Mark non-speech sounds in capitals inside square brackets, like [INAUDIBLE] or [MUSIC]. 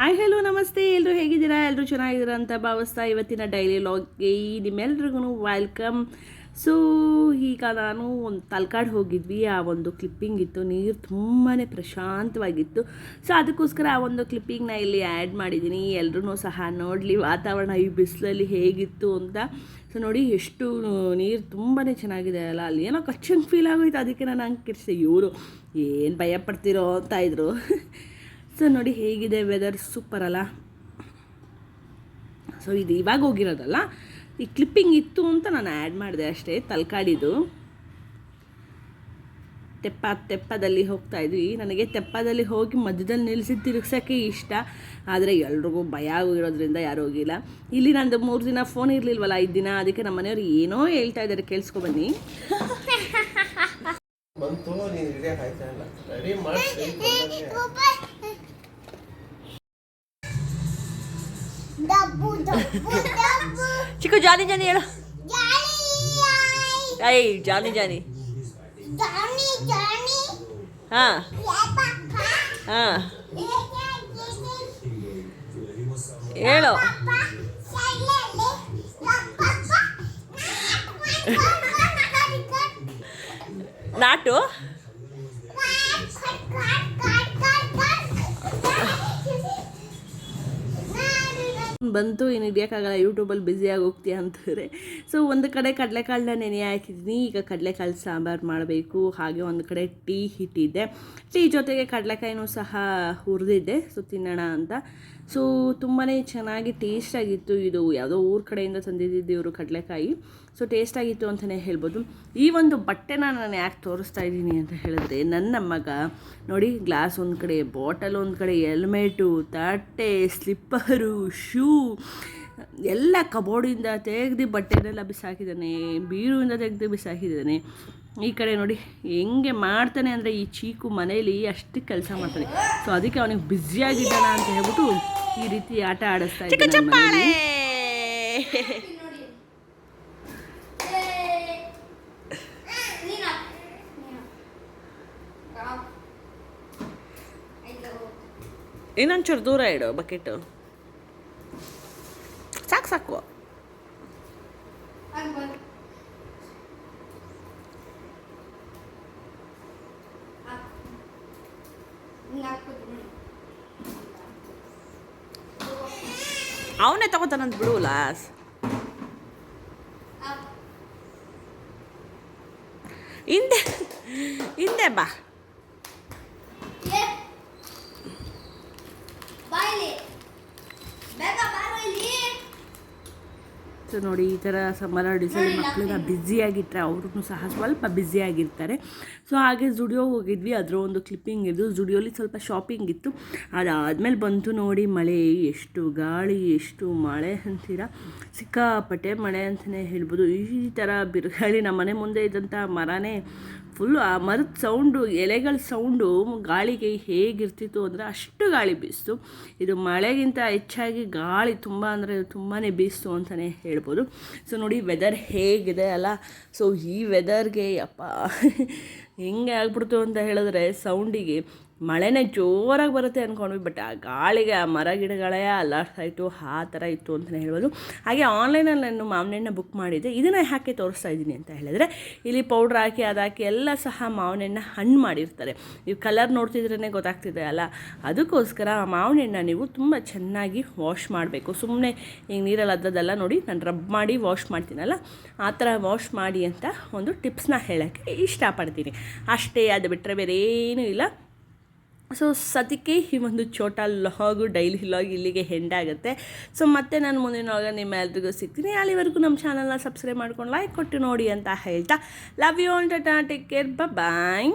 Hi, hello, ನಮಸ್ತೆ. ಎಲ್ಲರೂ ಹೇಗಿದ್ದೀರಾ? ಎಲ್ಲರೂ ಚೆನ್ನಾಗಿದ್ದೀರಾ ಅಂತ ಭಾವಿಸ್ತಾ ಇವತ್ತಿನ ಡೈಲಿ ಲಾಗ್ಗೆ ನಿಮ್ಮೆಲ್ರಿಗೂ ವೆಲ್ಕಮ್ ಸೊ ಈಗ ನಾನು ಒಂದು ತಲ್ಕಾಡು ಹೋಗಿದ್ವಿ. ಆ ಒಂದು ಕ್ಲಿಪ್ಪಿಂಗ್ ಇತ್ತು. ನೀರು ತುಂಬಾ ಪ್ರಶಾಂತವಾಗಿತ್ತು. ಸೊ ಅದಕ್ಕೋಸ್ಕರ ಆ ಒಂದು ಕ್ಲಿಪ್ಪಿಂಗ್ನ ಇಲ್ಲಿ ಆ್ಯಡ್ ಮಾಡಿದ್ದೀನಿ. ಎಲ್ಲರೂ ಸಹ ನೋಡಲಿ, ವಾತಾವರಣ ಈ ಬಿಸಿಲಲ್ಲಿ ಹೇಗಿತ್ತು ಅಂತ. ಸೊ ನೋಡಿ, ಎಷ್ಟು ನೀರು ತುಂಬಾ ಚೆನ್ನಾಗಿದೆ ಅಲ್ಲ. ಅಲ್ಲಿ ಏನೋ ಕಚ್ಚಂಗೆ ಫೀಲ್ ಆಗೋಯ್ತು. ಅದಕ್ಕೆ ನಾನು ಹಂಗೆ ಕಿರ್ಸಿ ಇವರು ಏನು ಭಯ ಪಡ್ತಿರೋ ಅಂತ ಇದ್ರು. [LAUGHS] ಸೊ ನೋಡಿ ಹೇಗಿದೆ ವೆದರ್ ಸೂಪರ್ ಅಲ್ಲ? ಸೊ ಇದು ಇವಾಗ ಹೋಗಿರೋದಲ್ಲ? ಈ ಕ್ಲಿಪ್ಪಿಂಗ್ ಇತ್ತು ಅಂತ ನಾನು ಆ್ಯಡ್ ಮಾಡಿದೆ ಅಷ್ಟೇ ತಲ್ಕಾಡಿದು. ತೆಪ್ಪ ತೆಪ್ಪದಲ್ಲಿ ಹೋಗ್ತಾ ಇದ್ವಿ. ನನಗೆ ತೆಪ್ಪದಲ್ಲಿ ಹೋಗಿ ಮಧ್ಯದಲ್ಲಿ ನಿಲ್ಲಿಸಿ ತಿರುಗ್ಸೋಕ್ಕೆ ಇಷ್ಟ. ಆದರೆ ಎಲ್ರಿಗೂ ಭಯ ಆಗಿರೋದ್ರಿಂದ ಯಾರೂ ಹೋಗಿಲ್ಲ. ಇಲ್ಲಿ ನಂದು ಮೂರು ದಿನ ಫೋನ್ ಇರಲಿಲ್ವಲ್ಲ ಐದು ದಿನ? ಅದಕ್ಕೆ ನಮ್ಮ ಮನೆಯವ್ರು ಏನೋ ಹೇಳ್ತಾ ಇದ್ದಾರೆ. ಕೇಳಿಸ್ಕೊಬನ್ನಿ [LAUGHS] ಬಂತು ಚಿಕ್ಕು ಜಾನಿ ಜಾನಿ ಹೇಳು. ಐ ಜಾನಿ ಜಾನಿ ಹಾಂ. ಹಾಂ. ಹೇಳು. ನಾಟು? ಬಂತು ಏನು ಹಿಡಿಯೋಕ್ಕಾಗಲ್ಲ ಯೂಟ್ಯೂಬಲ್ಲಿ ಬ್ಯುಸಿಯಾಗಿ ಹೋಗ್ತೀಯ ಅಂತಾರೆ ಸೊ ಒಂದು ಕಡೆ ಕಡಲೆಕಾಳನ್ನ ನೆನೆ ಹಾಕಿದ್ದೀನಿ. ಈಗ ಕಡಲೆಕಾಳು ಸಾಂಬಾರು ಮಾಡಬೇಕು. ಹಾಗೆ ಒಂದು ಕಡೆ ಟೀ ಹಿಟ್ಟಿದ್ದೆ ಟೀ ಜೊತೆಗೆ ಕಡಲೆಕಾಯಿನೂ ಸಹ ಹುರಿದಿದ್ದೆ ಸೊ ತಿನ್ನೋಣ ಅಂತ. ಸೊ ತುಂಬಾ ಚೆನ್ನಾಗಿ ಟೇಸ್ಟಾಗಿತ್ತು ಇದು. ಯಾವುದೋ ಊರ ಕಡೆಯಿಂದ ತಂದಿದ್ದಿದ್ದು ಇವರು ಕಡಲೆಕಾಯಿ. ಸೊ ಟೇಸ್ಟಾಗಿತ್ತು ಅಂತಲೇ ಹೇಳ್ಬೋದು. ಈ ಒಂದು ಬಟ್ಟೆನ ನಾನು ಯಾಕೆ ತೋರಿಸ್ತಾ ಇದ್ದೀನಿ ಅಂತ ಹೇಳಿದ್ರೆ, ನನ್ನ ಮಗ, ನೋಡಿ ಗ್ಲಾಸ್ ಒಂದು ಕಡೆ ಬಾಟಲ್ ಒಂದು ಕಡೆ ಹೆಲ್ಮೆಟು ತಟ್ಟೆ ಸ್ಲಿಪ್ಪರು ಶೂ ಎಲ್ಲ ಕಬೋರ್ಡಿಂದ ತೆಗೆದು ಬಟ್ಟೆನೆಲ್ಲ ಬಿಸಾಕಿದ್ದಾನೆ, ಬೀರುವಿಂದ ತೆಗೆದು ಬಿಸಾಕಿದ್ದಾನೆ. ಈ ಕಡೆ ನೋಡಿ ಹೆಂಗೆ ಮಾಡ್ತಾನೆ ಅಂದರೆ ಈ ಚೀಕು ಮನೇಲಿ ಅಷ್ಟು ಕೆಲಸ ಮಾಡ್ತಾನೆ. ಸೊ ಅದಕ್ಕೆ ಅವನಿಗೆ ಬ್ಯುಸಿಯಾಗಿದ್ದಾನ ಅಂತ ಹೇಳ್ಬಿಟ್ಟು ಈ ರೀತಿ ಆಟ ಆಡಿಸ್ತಾ ಇದ್ದಾನೆ ಇನ್ನೊಂಚೂರು ದೂರ ಇಡು ಬಕೆಟು ಸಾಕು ಸಾಕು. ಅವನೇ ತಗೋತಾನಂತ ಬಿಡು ಲಾಸ್. ಹಿಂದೆ ಹಿಂದೆ ಬಾ ಬಾಯ್ಲಿ ಬೇಗ ಬಾರೋ ಇಲ್ಲಿ ಸೊ ನೋಡಿ ಈ ಥರ ಸಮ್ಮರ್ ಡಿಸೈನ್ ಮಕ್ಕಳನ್ನ ಬ್ಯುಸಿಯಾಗಿಟ್ಟರೆ ಅವ್ರೂ ಸಹ ಸ್ವಲ್ಪ ಬ್ಯುಸಿಯಾಗಿರ್ತಾರೆ. ಸೊ ಹಾಗೆ ಜುಡಿಯೋ ಹೋಗಿದ್ವಿ. ಅದರ ಒಂದು ಕ್ಲಿಪ್ಪಿಂಗ್ ಇದ್ದು ಜುಡಿಯೋಲಿ ಸ್ವಲ್ಪ ಶಾಪಿಂಗ್ ಇತ್ತು. ಅದಾದಮೇಲೆ ಬಂತು ನೋಡಿ ಮಳೆ. ಎಷ್ಟು ಗಾಳಿ, ಎಷ್ಟು ಮಳೆ ಅಂತೀರ? ಸಿಕ್ಕಾಪಟ್ಟೆ ಮಳೆ ಅಂತಲೇ ಹೇಳ್ಬೋದು. ಈ ಥರ ಬಿರುಗಾಳಿ ನಮ್ಮ ಮನೆ ಮುಂದೆ ಇದ್ದಂಥ ಮರನೇ ಫುಲ್ಲು ಆ ಮರದ ಸೌಂಡು ಎಲೆಗಳ ಸೌಂಡು ಗಾಳಿಗೆ ಹೇಗಿರ್ತಿತ್ತು ಅಂದರೆ ಅಷ್ಟು ಗಾಳಿ ಬೀಸ್ತು. ಇದು ಮಳೆಗಿಂತ ಹೆಚ್ಚಾಗಿ ಗಾಳಿ ತುಂಬ ಅಂದರೆ ತುಂಬಾ ಬೀಸ್ತು ಅಂತಲೇ ಹೇಳ್ಬೋದು. ಸೊ ನೋಡಿ ವೆದರ್ ಹೇಗಿದೆ ಅಲ್ಲ? ಸೊ ಈ ವೆದರ್ಗೆ ಅಪ್ಪ [LAUGHS] ಹೆಂಗೆ ಆಗ್ಬಿಡ್ತು ಅಂತ ಹೇಳಿದ್ರೆ ಸೌಂಡಿಗೆ ಮಳೆನೇ ಜೋರಾಗಿ ಬರುತ್ತೆ ಅಂದ್ಕೊಂಡ್ವಿ ಬಟ್ ಆ ಗಾಳಿಗೆ, ಆ ಮರ ಗಿಡಗಳೇ ಅಲ್ಲಾಡ್ತಾ ಇತ್ತು ಆ ಥರ ಇತ್ತು ಅಂತಲೇ ಹೇಳ್ಬೋದು. ಹಾಗೆ ಆನ್ಲೈನಲ್ಲಿ ನಾನು ಮಾವಿನ ಹಣ್ಣು ಬುಕ್ ಮಾಡಿದ್ದೆ. ಇದನ್ನು ಹಾಕಿ ತೋರಿಸ್ತಾ ಇದ್ದೀನಿ ಅಂತ ಹೇಳಿದ್ರೆ, ಇಲ್ಲಿ ಪೌಡ್ರ್ ಹಾಕಿ ಅದಾಕಿ ಎಲ್ಲ ಸಹ ಮಾವಿನ ಹಣ್ಣು ಮಾಡಿರ್ತಾರೆ. ನೀವು ಕಲರ್ ನೋಡ್ತಿದ್ರೇ ಗೊತ್ತಾಗ್ತಿದೆ ಅಲ್ಲ? ಅದಕ್ಕೋಸ್ಕರ ಆ ಮಾವಿನ ಹಣ್ಣು ನೀವು ತುಂಬ ಚೆನ್ನಾಗಿ ವಾಶ್ ಮಾಡಬೇಕು. ಸುಮ್ಮನೆ ಈಗ ನೀರಲ್ಲಿ ಅದ್ದದೆಲ್ಲ ನೋಡಿ ನಾನು ರಬ್ ಮಾಡಿ ವಾಶ್ ಮಾಡ್ತೀನಲ್ಲ? ಆ ಥರ ವಾಶ್ ಮಾಡಿ ಅಂತ ಒಂದು ಟಿಪ್ಸ್ನ ಹೇಳೋಕ್ಕೆ ಇಷ್ಟಪಡ್ತೀನಿ. ಅಷ್ಟೇ, ಅದು ಬಿಟ್ಟರೆ ಬೇರೆ ಏನೂ ಇಲ್ಲ. ಸೊ ಸದ್ಯಕ್ಕೆ ಈ ಒಂದು ಚೋಟ ಲಾಗು ಡೈಲಿ ಲಾಗ್ ಇಲ್ಲಿಗೆ ಹೆಂಡಾಗುತ್ತೆ ಸೊ ಮತ್ತೆ ನಾನು ಮುಂದಿನ ಒಳಗೆ ನಿಮ್ಮ ಎಲ್ರಿಗೂ ಸಿಗ್ತೀನಿ. ಅಲ್ಲಿವರೆಗೂ ನಮ್ಮ ಚಾನಲ್ನ ಸಬ್ಸ್ಕ್ರೈಬ್ ಮಾಡ್ಕೊಂಡು ಲೈಕ್ ಕೊಟ್ಟು ನೋಡಿ ಅಂತ ಹೇಳ್ತಾ. ಲವ್ ಯು ಆನ್ ಟಾಟಾ ಟೇಕ್ ಕೇರ್ ಬಾಯ್